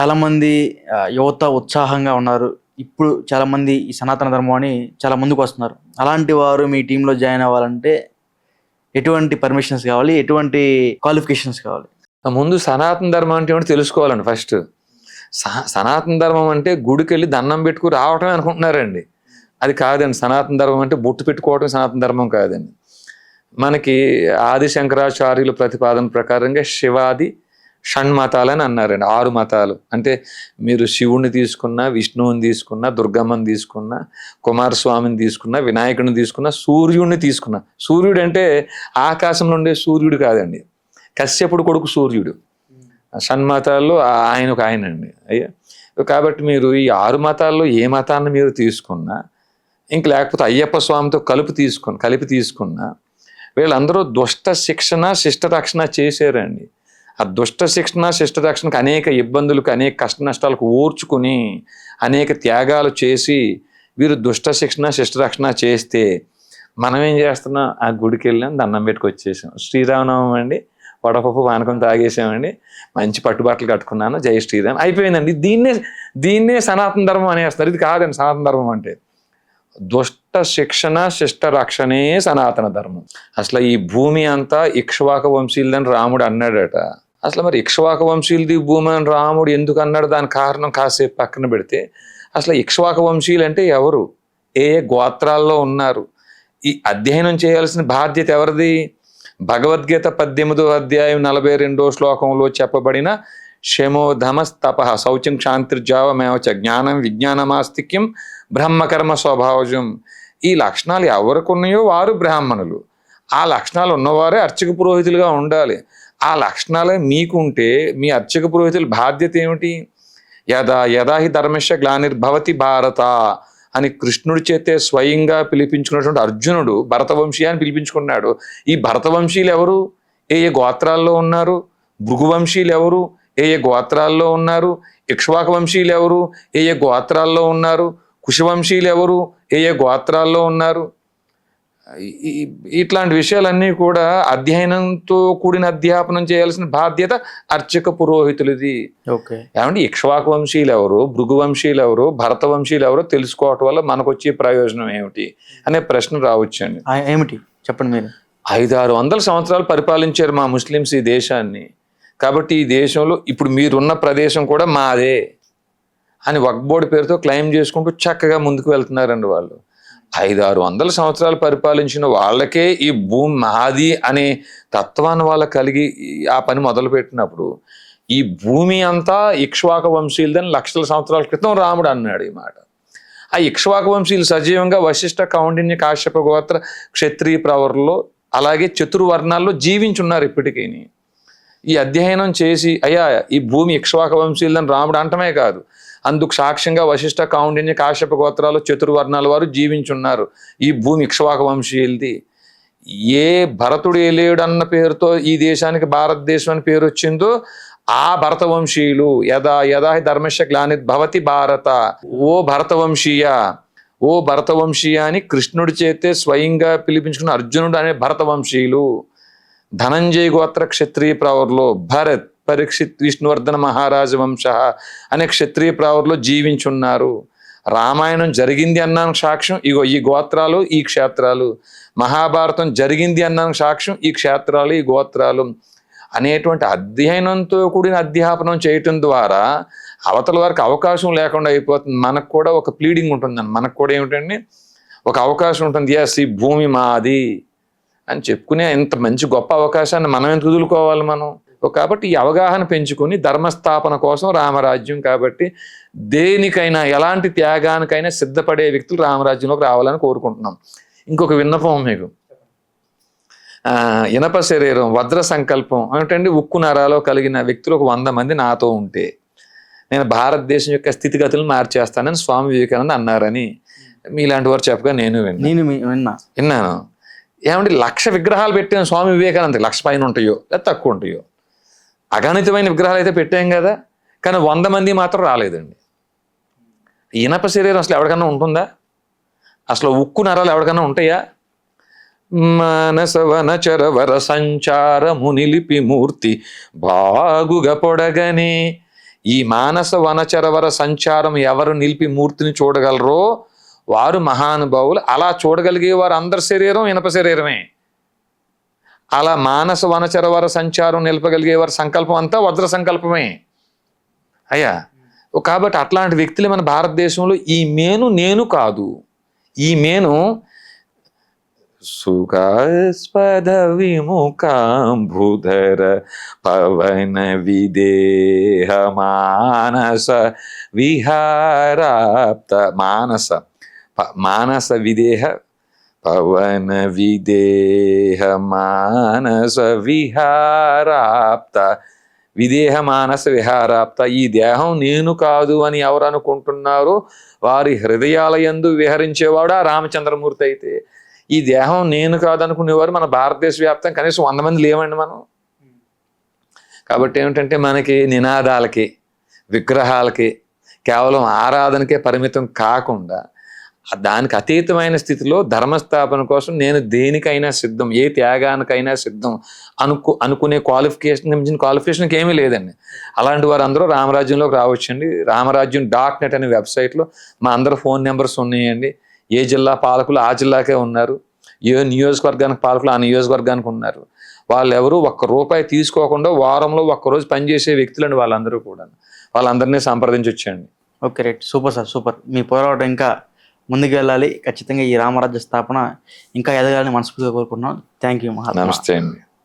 చాలామంది యువత ఉత్సాహంగా ఉన్నారు. ఇప్పుడు చాలామంది ఈ సనాతన ధర్మం అని చాలా ముందుకు వస్తున్నారు. అలాంటి వారు మీ టీంలో జాయిన్ అవ్వాలంటే ఎటువంటి పర్మిషన్స్ కావాలి? ఎటువంటి క్వాలిఫికేషన్స్ కావాలి? ముందు సనాతన ధర్మం అంటే ఏమిటి తెలుసుకోవాలండి ఫస్ట్ స- సనాతన ధర్మం అంటే గుడికి వెళ్ళి దండం పెట్టుకు రావటమే అనుకుంటున్నారండి. అది కాదండి. సనాతన ధర్మం అంటే బొట్టు పెట్టుకోవటం సనాతన ధర్మం కాదండి. మనకి ఆది శంకరాచార్యుల ప్రతిపాదన ప్రకారంగా శివాది షణ్మతాలని అన్నారండి ఆరు మతాలు. అంటే మీరు శివుణ్ణి తీసుకున్నా విష్ణువుని తీసుకున్నా దుర్గమ్మని తీసుకున్నా కుమారస్వామిని తీసుకున్నా వినాయకుడిని తీసుకున్నా సూర్యుడిని తీసుకున్నా. సూర్యుడు అంటే ఆకాశంలో ఉండే సూర్యుడు కాదండి. కశ్యపుడు కొడుకు సూర్యుడు. షణ్మతాల్లో ఆయన ఒక ఆయన అండి. అయ్యా కాబట్టి మీరు ఈ ఆరు మతాల్లో ఏ మతాన్ని మీరు తీసుకున్నా ఇంక లేకపోతే అయ్యప్ప స్వామితో కలుపు తీసుకుని కలిపి తీసుకున్నా వీళ్ళందరూ దుష్ట శిక్షణ శిష్ట రక్షణ చేశారండి. ఆ దుష్ట శిక్షణ శిష్ట రక్షణకు అనేక ఇబ్బందులకు అనేక కష్ట నష్టాలకు ఓర్చుకుని అనేక త్యాగాలు చేసి వీరు దుష్ట శిక్షణ శిష్ట రక్షణ చేస్తే మనం ఏం చేస్తున్నాం? ఆ గుడికి వెళ్ళాం దండం పెట్టుకు వచ్చేసాం. శ్రీరామనవమి అండి వడపప్పు పానకం తాగేసామండి మంచి పట్టుబట్టలు కట్టుకున్నాను జై శ్రీరామ్. అయిపోయిందండి. దీన్నే దీన్నే సనాతన ధర్మం అనేస్తారు ఇది కాదండి సనాతన ధర్మం అంటే దుష్ట శిక్షణ శిష్ట రక్షణే సనాతన ధర్మం. అసలు ఈ భూమి అంతా ఇక్ష్వాక వంశీయులని రాముడు అన్నాడట. అసలు మరి ఇక్ష్వాక వంశీయులది భూమి అని రాముడు ఎందుకు అన్నాడు దాని కారణం కాసేపు పక్కన పెడితే అసలు ఇక్ష్వాక వంశీయులు అంటే ఎవరు? ఏ ఏ గోత్రాల్లో ఉన్నారు? ఈ అధ్యయనం చేయాల్సిన బాధ్యత ఎవరిది? భగవద్గీత పద్దెనిమిదో అధ్యాయం నలభై రెండో శ్లోకంలో చెప్పబడిన శమోధమస్తప శౌచం క్షాంతిర్జావమేవచ జ్ఞానం విజ్ఞానమాస్తిక్యం బ్రహ్మకర్మ స్వభావజం. ఈ లక్షణాలు ఎవరికి ఉన్నాయో వారు బ్రాహ్మణులు. ఆ లక్షణాలు ఉన్నవారే అర్చక పురోహితులుగా ఉండాలి. ఆ లక్షణాలే మీకుంటే మీ అర్చక పురోహితుల బాధ్యత ఏమిటి? యదా యదా హి ధర్మశ గ్లానిర్భవతి భారత అని కృష్ణుడి చేతే స్వయంగా పిలిపించుకున్నటువంటి అర్జునుడు భరతవంశీ అని పిలిపించుకున్నాడు. ఈ భరతవంశీలు ఎవరు? ఏ ఏ గోత్రాల్లో ఉన్నారు? భృగువంశీలు ఎవరు? ఏ ఏ గోత్రాల్లో ఉన్నారు? ఇక్ష్వాక వంశీలు ఎవరు? ఏ ఏ గోత్రాల్లో ఉన్నారు? కుషవంశీలు ఎవరు? ఏ ఏ గోత్రాల్లో ఉన్నారు? ఇట్లాంటి విషయాలన్నీ కూడా అధ్యయనంతో కూడిన అధ్యాపనం చేయాల్సిన బాధ్యత అర్చక పురోహితులది. ఓకే. ఏమంటే ఇక్ష్వాకు వంశీయులు ఎవరు? భృగు వంశీయులు ఎవరు? భరత వంశీయులు ఎవరో? తెలుసుకోవటం వల్ల మనకు వచ్చే ప్రయోజనం ఏమిటి? అనే ప్రశ్న రావచ్చండి. ఏమిటి? చెప్పండి మీరు. ఐదారు వందల సంవత్సరాలు పరిపాలించారు మా ముస్లిమ్స్ ఈ దేశాన్ని. కాబట్టి ఈ దేశంలో ఇప్పుడు మీరున్న ప్రదేశం కూడా మాదే అని వక్బోర్డు పేరుతో క్లెయిమ్ చేసుకుంటూ చక్కగా ముందుకు వెళ్తున్నారండి వాళ్ళు. ఐదు ఆరు వందల సంవత్సరాలు పరిపాలించిన వాళ్ళకే ఈ భూమి మాది అనే తత్వాన్ని వాళ్ళ కలిగి ఆ పని మొదలుపెట్టినప్పుడు ఈ భూమి అంతా ఇక్ష్వాక వంశీయులదని లక్షల సంవత్సరాల క్రితం రాముడు అన్నాడు ఈ మాట. ఆ ఇక్ష్వాక వంశీయులు సజీవంగా వశిష్ఠ కౌండిన్య కాశ్యప గోత్ర క్షత్రియ ప్రవర్లో అలాగే చతుర్వర్ణాల్లో జీవించున్నారు ఇప్పటికీ ఈ అధ్యయనం చేసి అయ్యా ఈ భూమి ఇక్ష్వాక వంశీయులని రాముడు అంటమే కాదు. అందుకు సాక్ష్యంగా వశిష్ఠ కౌండిన్య కాశ్యప గోత్రాలు చతుర్వర్ణాల వారు జీవించున్నారు. ఈ భూమి ఇక్ష్వాక వంశీయులది ఏ భరతుడు ఏలేడు అన్న పేరుతో ఈ దేశానికి భారతదేశం అని పేరు వచ్చిందో ఆ భరత వంశీయులు యదా యదా ధర్మశ గ్లాని భవతి భారత. ఓ భరతవంశీయ ఓ భరతవంశీయ అని కృష్ణుడి చేతే స్వయంగా పిలిపించుకున్న అర్జునుడు అనే భరతవంశీయులు. ధనంజయ గోత్ర క్షత్రియ ప్రవర్లో భరత్ పరీక్షిత్ విష్ణువర్ధన మహారాజ వంశ అనే క్షత్రియ ప్రావర్లో జీవించున్నారు. రామాయణం జరిగింది అన్నాను సాక్ష్యం. ఇగో ఈ గోత్రాలు ఈ క్షేత్రాలు. మహాభారతం జరిగింది అన్నాను సాక్ష్యం. ఈ క్షేత్రాలు ఈ గోత్రాలు అనేటువంటి అధ్యయనంతో కూడిన అధ్యాపనం చేయటం ద్వారా అవతల వారికి అవకాశం లేకుండా అయిపోతుంది. మనకు కూడా ఒక ప్లీడింగ్ ఉంటుందండి. మనకు కూడా ఏమిటండి? ఒక అవకాశం ఉంటుంది. ఎస్ ఈ భూమి మాది అని చెప్పుకునే ఇంత మంచి గొప్ప అవకాశాన్ని మనం ఎందుకు వదులుకోవాలి మనం? కాబట్టి ఈ అవగాహన పెంచుకొని ధర్మస్థాపన కోసం రామరాజ్యం కాబట్టి దేనికైనా ఎలాంటి త్యాగానికైనా సిద్ధపడే వ్యక్తులు రామరాజ్యంలోకి రావాలని కోరుకుంటున్నాం. ఇంకొక విన్నపం మీకు. ఇనప శరీరం వజ్ర సంకల్పం ఏమిటండి? ఉక్కు నరాలో కలిగిన వ్యక్తులు ఒక వంద మంది నాతో ఉంటే నేను భారతదేశం యొక్క స్థితిగతులను మార్చేస్తానని స్వామి వివేకానంద అన్నారని మీలాంటి వారు చెప్పగా నేను విన్నాను నేను విన్నా. విన్నాను. ఏమంటే లక్ష విగ్రహాలు పెట్టిన స్వామి వివేకానంద లక్ష పైన ఉంటాయో? లేదా తక్కువ ఉంటాయో? అగణితమైన విగ్రహాలు అయితే పెట్టాం కదా కానీ వంద మంది మాత్రం రాలేదండి. ఇనప శరీరం అసలు ఎవరికన్నా ఉంటుందా? అసలు ఉక్కు నరాలు ఎవరికన్నా ఉంటాయా? మానసవన చరవర సంచారము నిలిపి మూర్తి బాగుగా పొడగనే ఈ మానస వనచరవర సంచారం ఎవరు నిలిపి మూర్తిని చూడగలరో వారు మహానుభావులు. అలా చూడగలిగే వారు అందరి శరీరం ఇనప శరీరమే. అలా మానస వనచరవర సంచారం నిలపగలిగే వారి సంకల్పం అంతా వజ్ర సంకల్పమే. అయ్యా కాబట్టి అట్లాంటి వ్యక్తులు మన భారతదేశంలో ఈ మేను నేను కాదు. ఈ మేను సుఖాస్పద విముఖాంబుధర పవన విదేహ మానస విహారాప్త మానస ప- మానస విదేహ పవన విదేహ మానస విహారాప్త విదేహ మానస విహారాప్త ఈ దేహం నేను కాదు అని ఎవరు అనుకుంటున్నారో వారి హృదయాల యందు విహరించేవాడు ఆ రామచంద్రమూర్తి అయితే. ఈ దేహం నేను కాదనుకునేవారు మన భారతదేశ వ్యాప్తం కనీసం వంద మంది లేవండి మనం. కాబట్టి ఏమిటంటే మనకి నినాదాలకి విగ్రహాలకి కేవలం ఆరాధనకే పరిమితం కాకుండా దానికి అతీతమైన స్థితిలో ధర్మస్థాపన కోసం నేను దేనికైనా సిద్ధం ఏ త్యాగానికైనా సిద్ధం అనుకు అనుకునే క్వాలిఫికేషన్ మించిన క్వాలిఫికేషన్కి ఏమీ లేదండి. అలాంటి వారు అందరూ రామరాజ్యంలోకి రావచ్చండి. రామరాజ్యం డాట్ నెట్ అనే వెబ్సైట్లో మా అందరూ ఫోన్ నెంబర్స్ ఉన్నాయండి. ఏ జిల్లా పాలకులు ఆ జిల్లాకే ఉన్నారు. ఏ నియోజకవర్గానికి పాలకులు ఆ నియోజకవర్గానికి ఉన్నారు. వాళ్ళు ఎవరు ఒక్క రూపాయి తీసుకోకుండా వారంలో ఒక్క రోజు పనిచేసే వ్యక్తులండి వాళ్ళందరూ కూడా వాళ్ళందరినీ సంప్రదించి వచ్చాయండి okay right. Super sir super. మీ పోరాటం ఇంకా ముందుకు వెళ్ళాలి ఖచ్చితంగా ఈ రామరాజ్య స్థాపన ఇంకా ఎదగాలని మనస్ఫూర్తిగా కోరుకుంటున్నాం. థ్యాంక్ యూ మహా నమస్తే అండి.